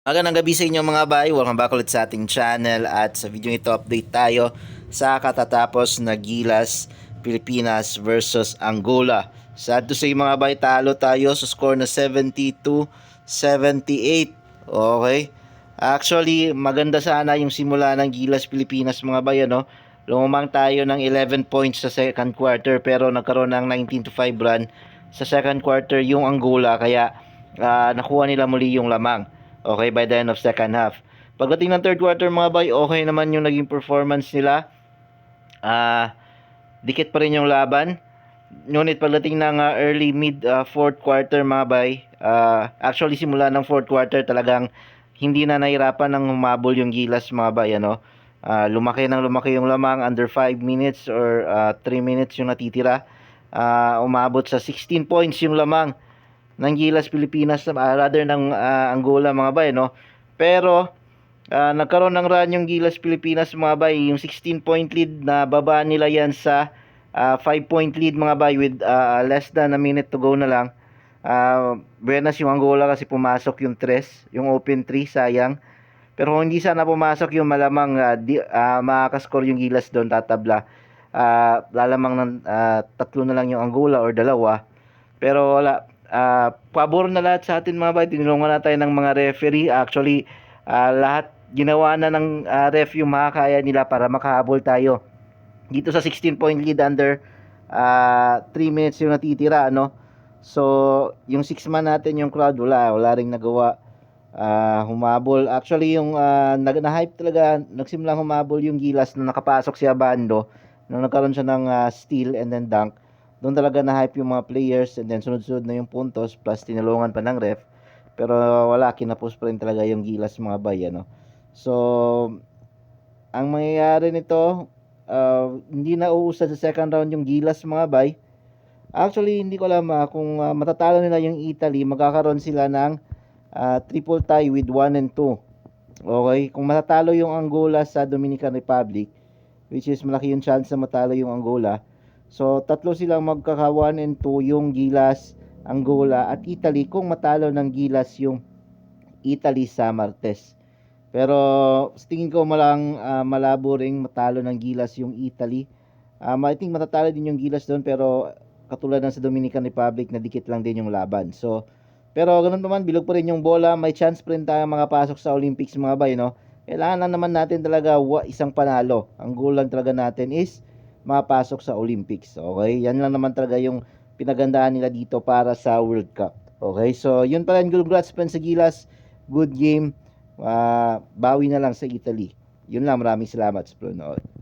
Magandang gabi sa inyo mga bay. Welcome back ulit sa ating channel at sa video ito update tayo sa katatapos na Gilas Pilipinas versus Angola. Sad to say mga bay, talo tayo sa score na 72-78. Okay? Actually, maganda sana yung simula ng Gilas Pilipinas mga bay, ano? Lumamang tayo ng 11 points sa second quarter pero nagkaroon ng 19 to 5 run sa second quarter yung Angola kaya ah, nakuha nila muli yung lamang. Okay, by the end of second half. Pagdating ng third quarter mga bay, okay naman yung naging performance nila. Ah, dikit pa rin yung laban. Ngunit pagdating ng ah, early mid ah, fourth quarter mga bay, ah, actually simula ng fourth quarter talagang hindi na nahirapan ng humabol yung Gilas mga bay ano. Ah, lumaki ng lumaki yung lamang under 5 minutes or 3 minutes yung natitira. Ah, umabot sa 16 points yung lamang ng Gilas Pilipinas ah, rather ng ah, Angola mga bay no. Pero ah, nagkaroon ng run yung Gilas Pilipinas mga bay, yung 16 point lead na baba nila yan sa 5 point lead mga bay with ah, less than a minute to go na lang. Ah, buenas yung Angola kasi pumasok yung 3, yung open 3 sayang. Pero kung hindi sana pumasok yung malamang ah, di, ah, makakascore yung Gilas doon tatabla. Ah, lalamang ng ah, tatlo na lang yung Angola or dalawa. Pero wala. Ah, pabor na lahat sa atin mga bay. Tinulungan na tayo ng mga referee. Actually, ah, lahat ginawa na ng ah, ref yung makakaya nila para makahabol tayo. Dito sa 16 point lead under 3 minutes yung natitira. Ano? So, yung 6 man natin yung crowd, wala. Wala ring nagawa. Ah, humabol. Actually, yung nag- na-hype talaga, nagsimulang humabol yung Gilas na nakapasok si Abando. Nung nagkaroon siya ng ah, steal and then dunk doon talaga na-hype yung mga players and then sunod-sunod na yung puntos plus tinulungan pa ng ref. Pero wala, kinapos pa rin talaga yung gilas mga bay, ano. So, ang mangyayari nito, ah, hindi na uusad sa second round yung gilas mga bay. Actually, hindi ko alam ah, kung ah, matatalo nila yung Italy, magkakaroon sila ng ah, triple tie with 1 and 2. Okay? Kung matatalo yung Angola sa Dominican Republic, which is malaki yung chance na matalo yung Angola, So, tatlo silang magkaka 1 and 2 yung Gilas, Angola at Italy kung matalo ng Gilas yung Italy sa Martes. Pero tingin ko malang ah, malabo ring matalo ng Gilas yung Italy. Um, I think matatalo din yung Gilas doon pero katulad ng sa Dominican Republic na dikit lang din yung laban. So, pero ganun naman, bilog pa rin yung bola. May chance pa rin tayo makapasok sa Olympics mga bay, no? Kailangan lang naman natin talaga isang panalo. Ang goal lang talaga natin is mapasok sa Olympics. Okay? Yan lang naman talaga yung pinagandaan nila dito para sa World Cup. Okay? So, yun pala. Congrats pa sa Gilas. Good game. Ah, bawi na lang sa Italy. Yun lang. Maraming salamat sa panonood.